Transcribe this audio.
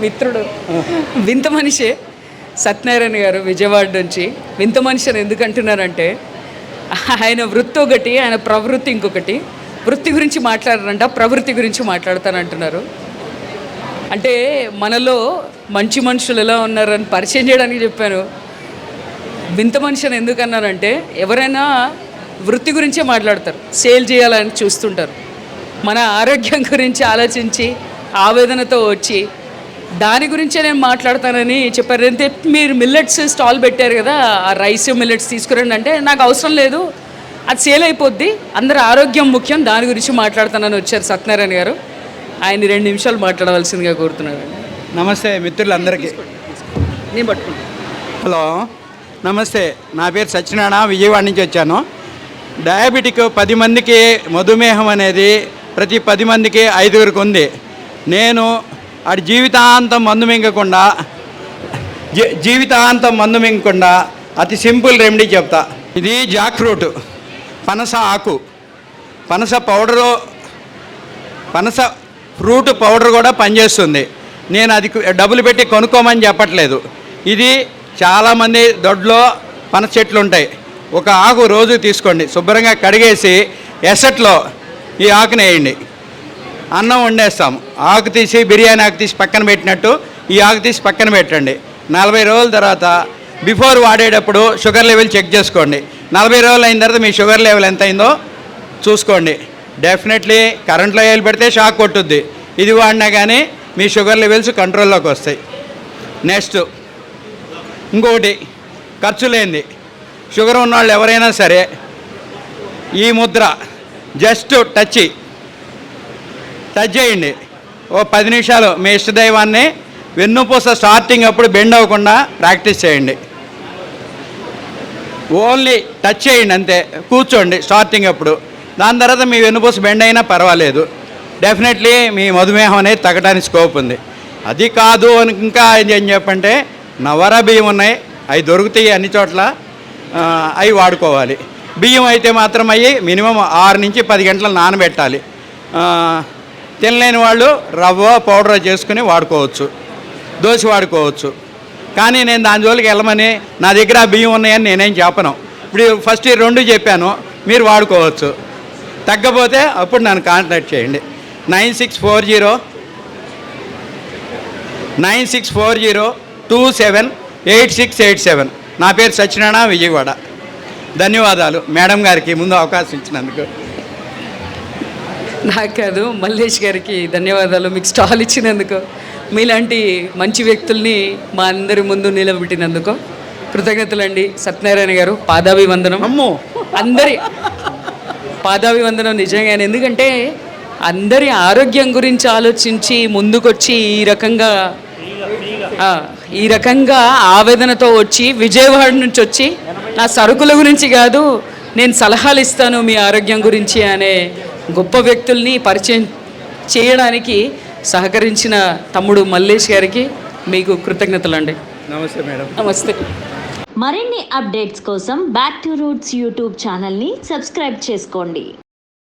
మిత్రుడు. వింత మనిషే. సత్యనారాయణ గారు విజయవాడ నుంచి. వింత మనిషి అని ఎందుకు అంటున్నారంటే ఆయన వృత్తి ఒకటి ఆయన ప్రవృత్తి ఇంకొకటి. వృత్తి గురించి మాట్లాడారంట ప్రవృత్తి గురించి మాట్లాడతానంటున్నారు. అంటే మనలో మంచి మనుషులు ఎలా ఉన్నారని పరిచయం చేయడానికి చెప్పాను. వింత మనిషి అని ఎందుకు అన్నారంటే ఎవరైనా వృత్తి గురించే మాట్లాడతారు. సేల్ చేయాలని చూస్తుంటారు. మన ఆరోగ్యం గురించి ఆలోచించి ఆవేదనతో వచ్చి దాని గురించే నేను మాట్లాడతానని చెప్పారు. అయితే మీరు మిల్లెట్స్ స్టాల్ పెట్టారు కదా ఆ రైస్ మిల్లెట్స్ తీసుకురండి అంటే నాకు అవసరం లేదు. అది సేల్ అయిపోద్ది. అందరి ఆరోగ్యం ముఖ్యం. దాని గురించి మాట్లాడతానని వచ్చారు సత్యనారాయణ గారు. ఆయన రెండు నిమిషాలు మాట్లాడవలసిందిగా కోరుతున్నాను. నమస్తే మిత్రులందరికీ. నేను పట్టుకుంటాను హలో నమస్తే. నా పేరు సత్యనారాయణ విజయవాడ నుంచి వచ్చాను. డయాబెటిక్ పది మందికి మధుమేహం అనేది ప్రతి పది మందికి ఐదుగురికి ఉంది. నేను అటు జీవితాంతం మందు మింగకుండా జీ- జీవితాంతం మందు మింగకుండా అతి సింపుల్ రెమెడీ చెప్తా. ఇది జాక్ ఫ్రూట్ పనస ఆకు. పనస పౌడరు పనస ఫ్రూట్ పౌడర్ కూడా పనిచేస్తుంది. నేను అది డబ్బులు పెట్టి కొనుక్కోమని చెప్పట్లేదు. ఇది చాలామంది దొడ్లో పనస చెట్లు ఉంటాయి. ఒక ఆకు రోజు తీసుకోండి. శుభ్రంగా కడిగేసి ఎసట్లో ఈ ఆకుని వేయండి. అన్నం వండేస్తాం. ఆకు తీసి బిర్యానీ ఆకు తీసి పక్కన పెట్టినట్టు ఈ ఆకు తీసి పక్కన పెట్టండి. నలభై రోజుల తర్వాత బిఫోర్ వాడేటప్పుడు షుగర్ లెవెల్ చెక్ చేసుకోండి. నలభై రోజులు అయిన తర్వాత మీ షుగర్ లెవెల్ ఎంత అయిందో చూసుకోండి. డెఫినెట్లీ కరెంట్లో వేలు పెడితే షాక్ కొట్టుద్ది. ఇది వాడినా కానీ మీ షుగర్ లెవెల్స్ కంట్రోల్లోకి వస్తాయి. నెక్స్ట్ ఇంకొకటి ఖర్చు లేనిది. షుగర్ ఉన్నవాళ్ళు ఎవరైనా సరే ఈ ముద్ర జస్ట్ టచ్ టచ్ చేయండి. ఓ పది నిమిషాలు మీ ఇష్టదైవాన్ని వెన్నుపూస స్టార్టింగ్ అప్పుడు బెండ్ అవ్వకుండా ప్రాక్టీస్ చేయండి. ఓన్లీ టచ్ చేయండి అంతే. కూర్చోండి స్టార్టింగ్ అప్పుడు. దాని తర్వాత మీ వెన్నుపూస బెండ్ అయినా పర్వాలేదు. డెఫినెట్లీ మీ మధుమేహం అనేది తగ్గడానికి స్కోప్ ఉంది. అది కాదు అని ఇంకా ఏం చెప్పంటే నవర బియ్యం ఉన్నాయి. అవి దొరుకుతాయి అన్ని చోట్ల. అవి వాడుకోవాలి. బియ్యం అయితే మాత్రం అవి మినిమం ఆరు నుంచి పది గంటలు నానబెట్టాలి. తినలేని వాళ్ళు రవ్వ పౌడర్ చేసుకుని వాడుకోవచ్చు దోశ వాడుకోవచ్చు. కానీ నేను దాని జోలికి వెళ్ళమని నా దగ్గర బియ్యం ఉన్నాయని నేనేం చెప్పను. ఇప్పుడు ఫస్ట్ ఈ రెండు చెప్పాను మీరు వాడుకోవచ్చు. తగ్గపోతే అప్పుడు నన్ను కాంటాక్ట్ చేయండి. Nine six four zero nine six four zero two seven eight six eight seven. నా పేరు సత్యనారాయణ విజయవాడ. ధన్యవాదాలు. మేడం గారికి ముందు అవకాశం ఇచ్చినందుకు. నాకు కాదు మల్లేష్ గారికి ధన్యవాదాలు. మీకు స్టాల్ ఇచ్చినందుకు మీలాంటి మంచి వ్యక్తుల్ని మా అందరి ముందు నిలబెట్టినందుకు కృతజ్ఞతలండి సత్యనారాయణ గారు పాదాభివందనం. అమ్మో! అందరి పాదాభివందనం నిజంగానే. ఎందుకంటే అందరి ఆరోగ్యం గురించి ఆలోచించి ముందుకొచ్చి ఈ రకంగా ఈ రకంగా ఆవేదనతో వచ్చి విజయవాడ నుంచి వచ్చి నా సరుకుల గురించి కాదు నేను సలహాలు ఇస్తాను మీ ఆరోగ్యం గురించి అనే గొప్ప వ్యక్తుల్ని పరిచయం చేయడానికి సహకరించిన తమ్ముడు మల్లేష్ గారికి మీకు కృతజ్ఞతలండి. నమస్తే మేడం. నమస్తే. మరిన్ని అప్డేట్స్ కోసం బ్యాక్ టు రూట్స్ యూట్యూబ్ ఛానల్ని సబ్స్క్రైబ్ చేసుకోండి.